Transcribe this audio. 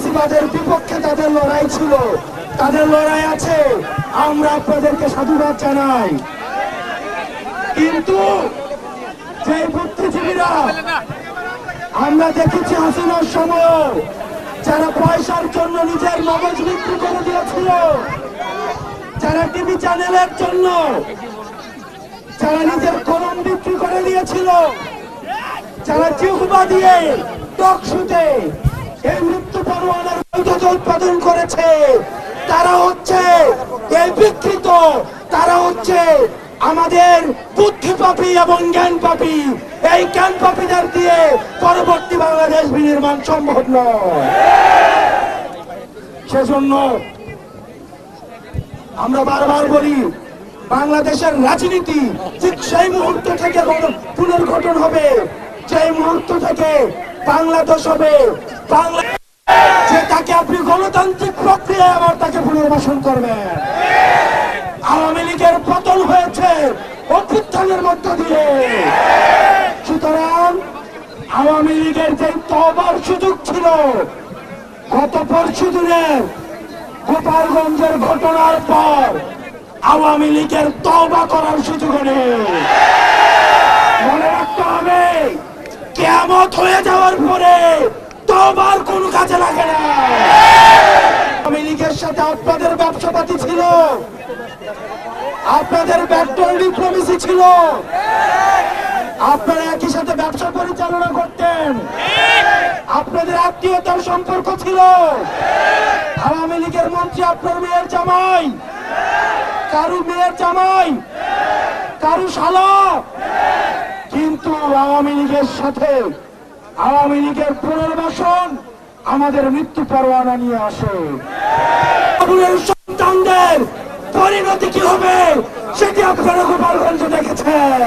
ফেসিবাদের বিপক্ষে তাদের লড়াই ছিল। তাদের লড়াই আছে। আমরা আপনাদেরকে সাধুবাদ জানাই। কিন্তু যে বুদ্ধিজীবীরা, আমরা দেখেছি হাসিনার সময়, যারা পয়সার জন্য নিজের মগজ বিক্রি করে দিয়েছিল, যারা টিভি চ্যানেলের জন্য, যারা নিজের কলম বিক্রি করে দিয়েছিল, যারা জিহুবা দিয়ে টক শুতে, এই পরোয়ানার উৎপাদন করেছে। তারা হচ্ছে এই বিকৃত। তারা হচ্ছে আমাদের এবং এই দিয়ে পরবর্তী বাংলাদেশ বিনির্মাণ সম্ভব নয়। সেজন্য আমরা বারবার বলি, বাংলাদেশের রাজনীতি ঠিক সেই মুহূর্ত থেকে পুনর্গঠন হবে। সেই মুহূর্ত থেকে বাংলাদেশ হবে, বাংলা তাকে আপনি গণতান্ত্রিক প্রক্রিয়ায় আবার তাকে পুনর্বাসন করবেন। আওয়ামী লীগের পতন হয়েছে অভ্যুত্থানের মধ্য দিয়ে। সুতরাং আওয়ামী লীগের যে তবার সুযোগ ছিল, গত পরশু দিনের গোপালগঞ্জের ঘটনার পর আওয়ামী লীগের তবা করার সুযোগ নেই মনে রাখতে হবে কেমত হয়ে যাওয়ার পরে তবার কোনো কাজে লাগে না। আওয়ামী লীগের সাথে আপনাদের ব্যবসাপাতি ছিল। আপনাদের ব্যাকডোর ডিপ্লোমেসি ছিল। আপনারা একই সাথে ব্যবসা পরিচালনা করতেন। আপনাদের আত্মীয়তার সম্পর্ক ছিল। আওয়ামী লীগের মন্ত্রী আপনার মেয়ের জামাই। কারু মেয়ের জামাই। কারু শালা। কিন্তু আওয়ামী লীগের সাথে আওয়ামী লীগের পুনর্বাসন আমাদের মৃত্যু পরোয়ানা নিয়ে আসে। সন্তানদের পরিণতি কি হবে সেটি আপনারা গোপালগঞ্জে দেখেছেন।